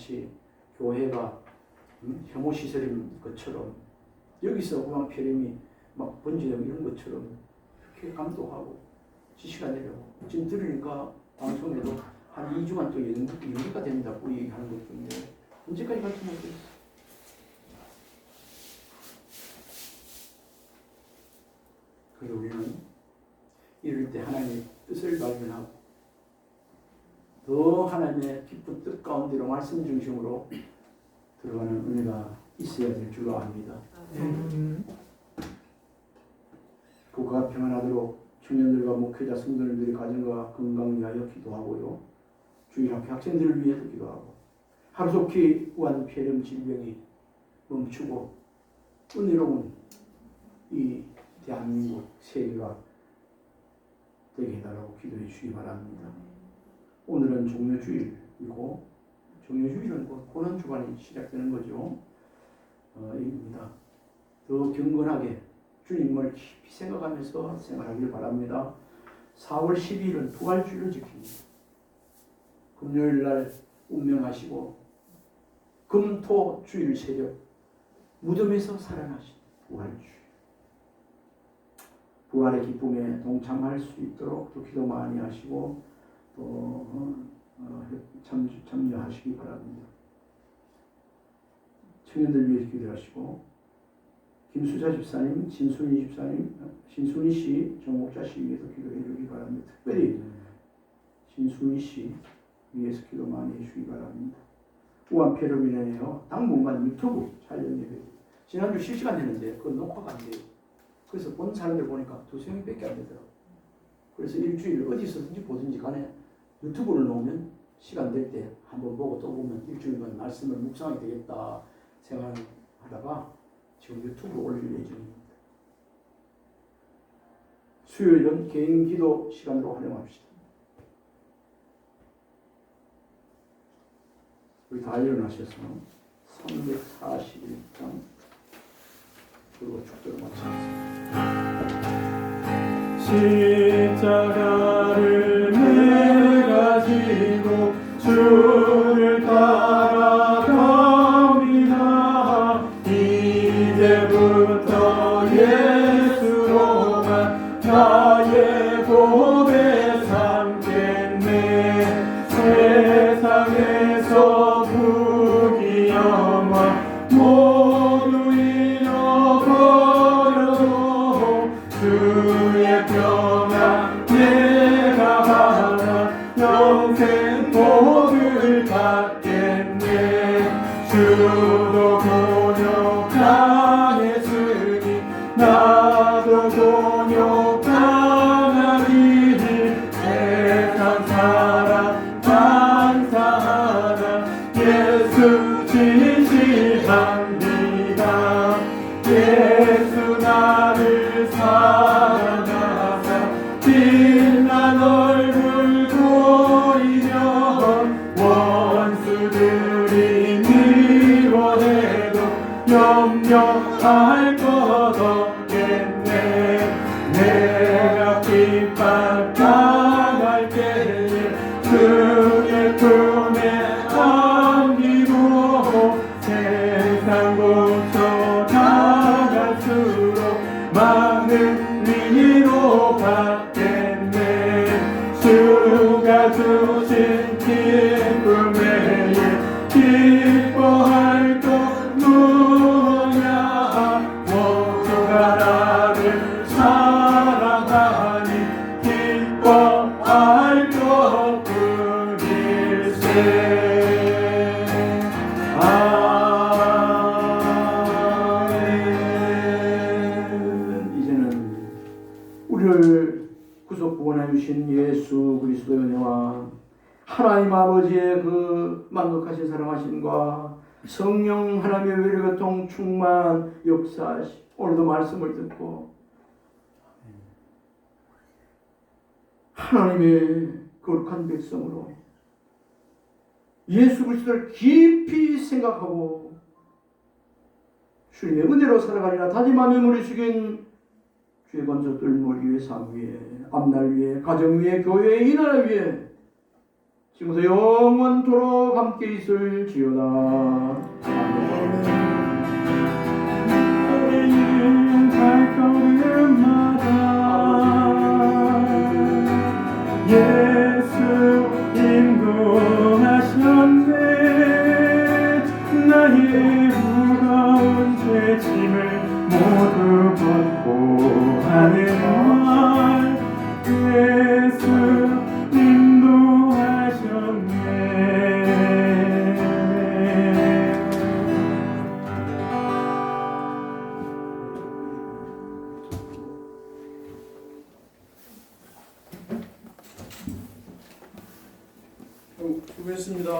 마치 교회가 음, 혐오 시설인 것처럼 여기서 그만 폐렴이 막 번지되고 이런 것처럼 그렇게 감동하고 지시가 내려고 지금 들으니까 방송에도 한 2주간 또 연- 연기가 된다고 얘기하는 것 같은데 언제까지 갈지 모르겠어. 그래서 우리는 이럴 때 하나님의 뜻을 발견하고 더 하나님의 깊은 뜻 가운데로 말씀 중심으로 들어가는 은혜가 있어야 될 줄로 압니다. 국가가 평안하도록 청년들과 목회자 성도들의 가정과 건강 위하여 기도하고요. 주일학교 학생들을 위해서 기도하고 하루속히 우한 폐렴 질병이 멈추고 은혜로운 이 대한민국 세계가 되게 해달라고 기도해 주시기 바랍니다. 오늘은 종료주일이고 종료주일은 곧 고난 주간이 시작되는 거죠. 어, 입니다. 더 경건하게 주님을 깊이 생각하면서 생활하길 바랍니다. 4월 12일은 부활주일로 지킵니다. 금요일 날 운명하시고 금토 주일 새벽 무덤에서 살아나신 부활주일. 부활의 기쁨에 동참할 수 있도록 또 기도 많이 하시고 또 어, 어, 참, 참여하시기 바랍니다. 청년들 위해 기도하시고 김수자 집사님, 진순이 집사님, 신순이 씨, 정목자 씨 위해서 기도해 주기 바랍니다. 특별히 신순이 씨 위해서 기도 많이 해주기 바랍니다. 우한폐로 인하여 당분간 유튜브 촬영 예배 지난주 실시간 했는데 그 녹화가 안 돼요. 그래서 본 사람들 보니까 두세 명밖에 안 되더라고. 그래서 일주일 어디서든지 보든지 간에 유튜브를 놓으면 시간 될 때 한번 보고 또 보면 일주일간 말씀을 묵상하게 되겠다 생각하다가 지금 유튜브로 올릴 예정입니다. 수요일은 개인 기도 시간으로 활용합시다. 우리 다 일어나셔서 341장 그리고 축도를 마치겠습니다. 십자가를 예수 진실 곳저 나갈수록 많은 위로 받겠네. 주가 주신 기쁨에 기뻐할 것 누구냐? 모두가 나를 사랑하니 기뻐할 우리를 구속 구원해 주신 예수 그리스도의 은혜와 하나님 아버지의 그 만극하신 사랑하심과 성령 하나님의 외력의 통 충만 역사하시 오늘도 말씀을 듣고 하나님의 거룩한 백성으로 예수 그리스도를 깊이 생각하고 주님의 은혜로 살아가리라 다짐하며 머리 숙인 주의 건조들 머리 위에 삶 위에 앞날 위에 가정 위에 교회 이 나라 위에 지금부터 영원토록 함께 있을지어다. 죄짐을 모두 벗고 수고했습니다.